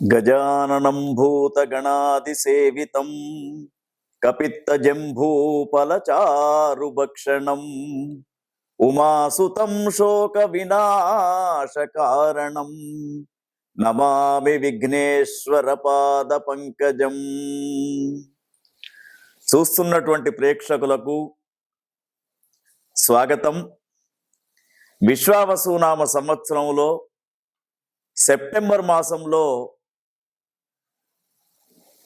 గజాననం భూతగణాదిసేవితం కపిత్తజంభూపలచారుభక్షణం ఉమాసుతం శోక వినాశకారణం నమామి విఘ్నేశ్వర పాద పంకజం చూస్తున్నటువంటి ప్రేక్షకులకు స్వాగతం. విశ్వావసునామ సంవత్సరంలో సెప్టెంబర్ మాసంలో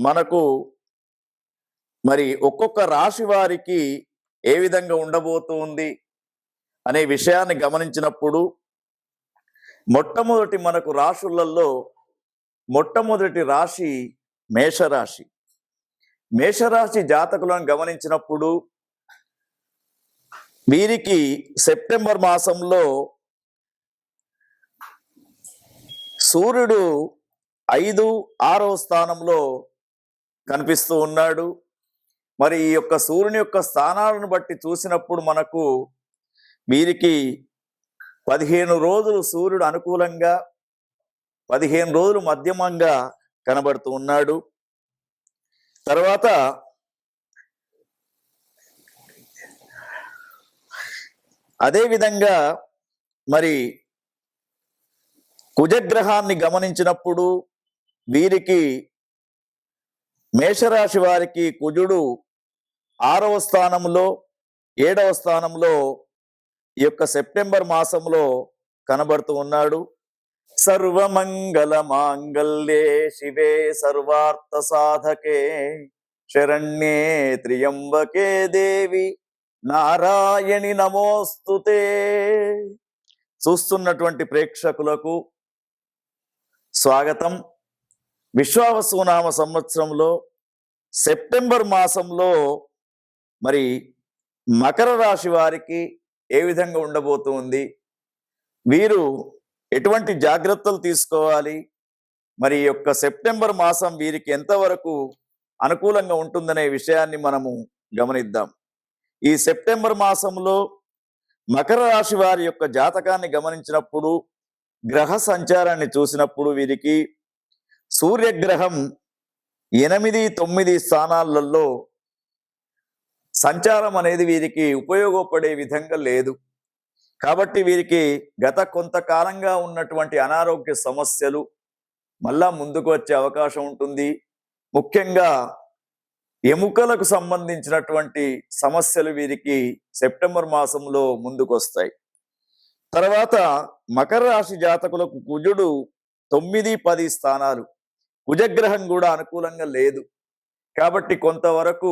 మనకు మరి ఒక్కొక్క రాశి వారికి ఏ విధంగా ఉండబోతుంది అనే విషయాన్ని గమనించినప్పుడు మొట్టమొదటి మనకు రాశులలో మొట్టమొదటి రాశి మేషరాశి. మేషరాశి జాతకులను గమనించినప్పుడు వీరికి సెప్టెంబర్ మాసంలో సూర్యుడు ఐదు ఆరో స్థానంలో కనిపిస్తూ ఉన్నాడు. మరి ఈ యొక్క సూర్యుని యొక్క స్థానాలను బట్టి చూసినప్పుడు మనకు వీరికి పదిహేను రోజులు సూర్యుడు అనుకూలంగా పదిహేను రోజులు మధ్యమంగా కనబడుతూ ఉన్నాడు. తర్వాత అదేవిధంగా మరి కుజగ్రహాన్ని గమనించినప్పుడు వీరికి మేషరాశి వారికి కుజుడు ఆరవ స్థానంలో ఏడవ స్థానంలో ఈ యొక్క సెప్టెంబర్ మాసంలో కనబడుతూ ఉన్నాడు. సర్వమంగళ మాంగళ్యే శివే సర్వార్థ సాధకే శరణ్యే త్రియంబకే దేవి నారాయణి నమోస్తుతే. చూస్తున్నటువంటి ప్రేక్షకులకు స్వాగతం. విశ్వావసునామ సంవత్సరంలో సెప్టెంబర్ మాసంలో మరి మకర రాశి వారికి ఏ విధంగా ఉండబోతుంది వీరు ఎటువంటి జాగ్రత్తలు తీసుకోవాలి? మరి యొక్క సెప్టెంబర్ మాసం వీరికి ఎంతవరకు అనుకూలంగా ఉంటుందనే విషయాన్ని మనము గమనిద్దాం. ఈ సెప్టెంబర్ మాసంలో మకర రాశి వారి యొక్క జాతకాన్ని గమనించినప్పుడు గ్రహ సంచారాన్ని చూసినప్పుడు వీరికి సూర్యగ్రహం ఎనిమిది తొమ్మిది స్థానాలలో సంచారం అనేది వీరికి ఉపయోగపడే విధంగా లేదు. కాబట్టి వీరికి గత కొంతకాలంగా ఉన్నటువంటి అనారోగ్య సమస్యలు మళ్ళా ముందుకు వచ్చే అవకాశం ఉంటుంది. ముఖ్యంగా ఎముకలకు సంబంధించినటువంటి సమస్యలు వీరికి సెప్టెంబర్ మాసంలో ముందుకు వస్తాయి తర్వాత మకర రాశి జాతకులకు కుజుడు తొమ్మిది పది స్థానాలు. కుజగ్రహం కూడా అనుకూలంగా లేదు. కాబట్టి కొంతవరకు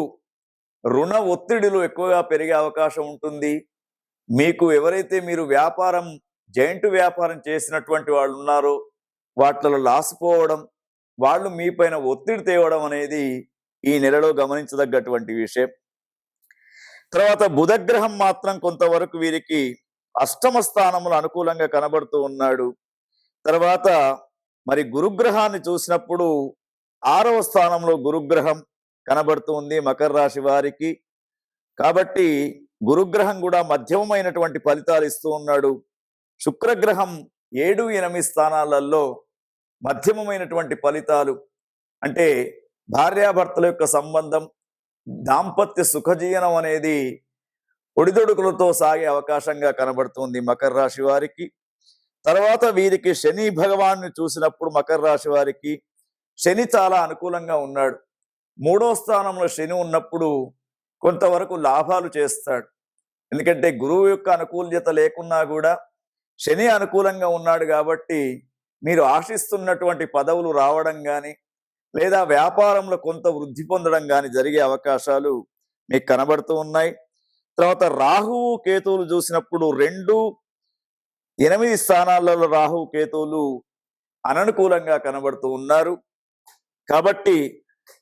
రుణ ఒత్తిడిలు ఎక్కువగా పెరిగే అవకాశం ఉంటుంది. మీకు ఎవరైతే మీరు వ్యాపారం జైంట్ వ్యాపారం చేసినటువంటి వాళ్ళు ఉన్నారో వాటిలో లాస్ పోవడం వాళ్ళు మీ పైన ఒత్తిడి తేవడం అనేది ఈ నెలలో గమనించదగ్గటువంటి విషయం. తర్వాత బుధగ్రహం మాత్రం కొంతవరకు వీరికి అష్టమ స్థానములు అనుకూలంగా కనబడుతూ ఉన్నాడు. తర్వాత మరి గురుగ్రహాన్ని చూసినప్పుడు ఆరవ స్థానంలో గురుగ్రహం కనబడుతూ ఉంది మకర రాశి వారికి. కాబట్టి గురుగ్రహం కూడా మధ్యమమైనటువంటి ఫలితాలు ఇస్తూ ఉన్నాడు. శుక్రగ్రహం ఏడు ఎనిమిది స్థానాలలో మధ్యమమైనటువంటి ఫలితాలు. అంటే భార్యాభర్తల యొక్క సంబంధం దాంపత్య సుఖజీవనం అనేది ఒడిదొడుకులతో సాగే అవకాశంగా కనబడుతుంది మకర రాశి వారికి. తర్వాత వీరికి శని భగవాన్ని చూసినప్పుడు మకర రాశి వారికి శని చాలా అనుకూలంగా ఉన్నాడు. మూడో స్థానంలో శని ఉన్నప్పుడు కొంతవరకు లాభాలు చేస్తాడు. ఎందుకంటే గురువు యొక్క అనుకూల్యత లేకున్నా కూడా శని అనుకూలంగా ఉన్నాడు కాబట్టి మీరు ఆశిస్తున్నటువంటి పదవులు రావడం కానీ లేదా వ్యాపారంలో కొంత వృద్ధి పొందడం కానీ జరిగే అవకాశాలు మీకు కనబడుతూ ఉన్నాయి. తర్వాత రాహువు కేతువులు చూసినప్పుడు రెండు ఎనిమిది స్థానాలలో రాహు కేతువులు అననుకూలంగా కనబడుతూ ఉన్నారు. కాబట్టి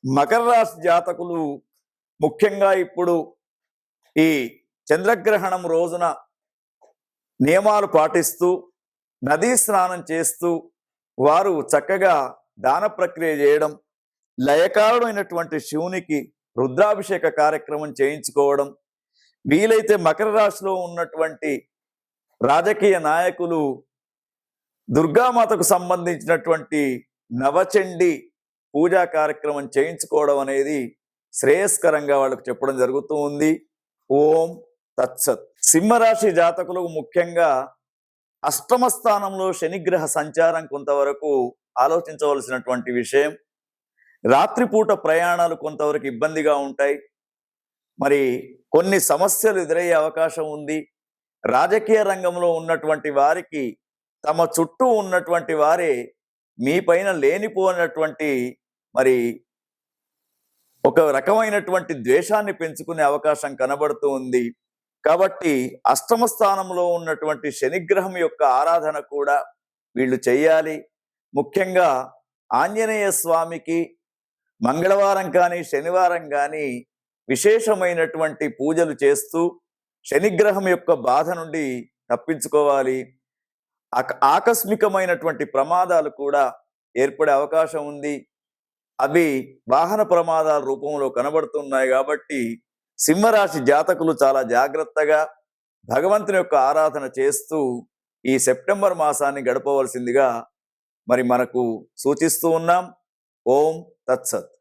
మకర రాశి జాతకులు ముఖ్యంగా ఇప్పుడు ఈ చంద్రగ్రహణం రోజున నియమాలు పాటిస్తూ నదీ స్నానం చేస్తూ వారు చక్కగా దాన ప్రక్రియ చేయడం లయకారుడైనటువంటి శివునికి రుద్రాభిషేక కార్యక్రమం చేయించుకోవడం వీలైతే మకర రాశిలో ఉన్నటువంటి రాజకీయ నాయకులు దుర్గామాతకు సంబంధించినటువంటి నవచండి పూజా కార్యక్రమం చేయించుకోవడం అనేది శ్రేయస్కరంగా వాళ్ళకు చెప్పడం జరుగుతూ ఉంది. ఓం తత్సత్. సింహరాశి జాతకులకు ముఖ్యంగా అష్టమ స్థానంలో శనిగ్రహ సంచారం కొంతవరకు ఆలోచించవలసినటువంటి విషయం. రాత్రిపూట ప్రయాణాలు కొంతవరకు ఇబ్బందిగా ఉంటాయి. మరి కొన్ని సమస్యలు ఎదురయ్యే అవకాశం ఉంది. రాజకీయ రంగంలో ఉన్నటువంటి వారికి తమ చుట్టూ ఉన్నటువంటి వారే మీ పైన లేనిపోయినటువంటి మరి ఒక రకమైనటువంటి ద్వేషాన్ని పెంచుకునే అవకాశం కనబడుతూ ఉంది. కాబట్టి అష్టమ స్థానంలో ఉన్నటువంటి శనిగ్రహం యొక్క ఆరాధన కూడా వీళ్ళు చెయ్యాలి ముఖ్యంగా ఆంజనేయ స్వామికి మంగళవారం కానీ శనివారం కానీ విశేషమైనటువంటి పూజలు చేస్తూ శనిగ్రహం యొక్క బాధ నుండి తప్పించుకోవాలి. ఆక- ఆకస్మికమైనటువంటి ప్రమాదాలు కూడా ఏర్పడే అవకాశం ఉంది. అవి వాహన ప్రమాదాల రూపంలో కనబడుతున్నాయి కాబట్టి సింహరాశి జాతకులు చాలా జాగ్రత్తగా భగవంతుని యొక్క ఆరాధన చేస్తూ ఈ సెప్టెంబర్ మాసాన్ని గడపవలసిందిగా మరి మనకు సూచిస్తూ ఉన్నాం. ఓం తత్సత్.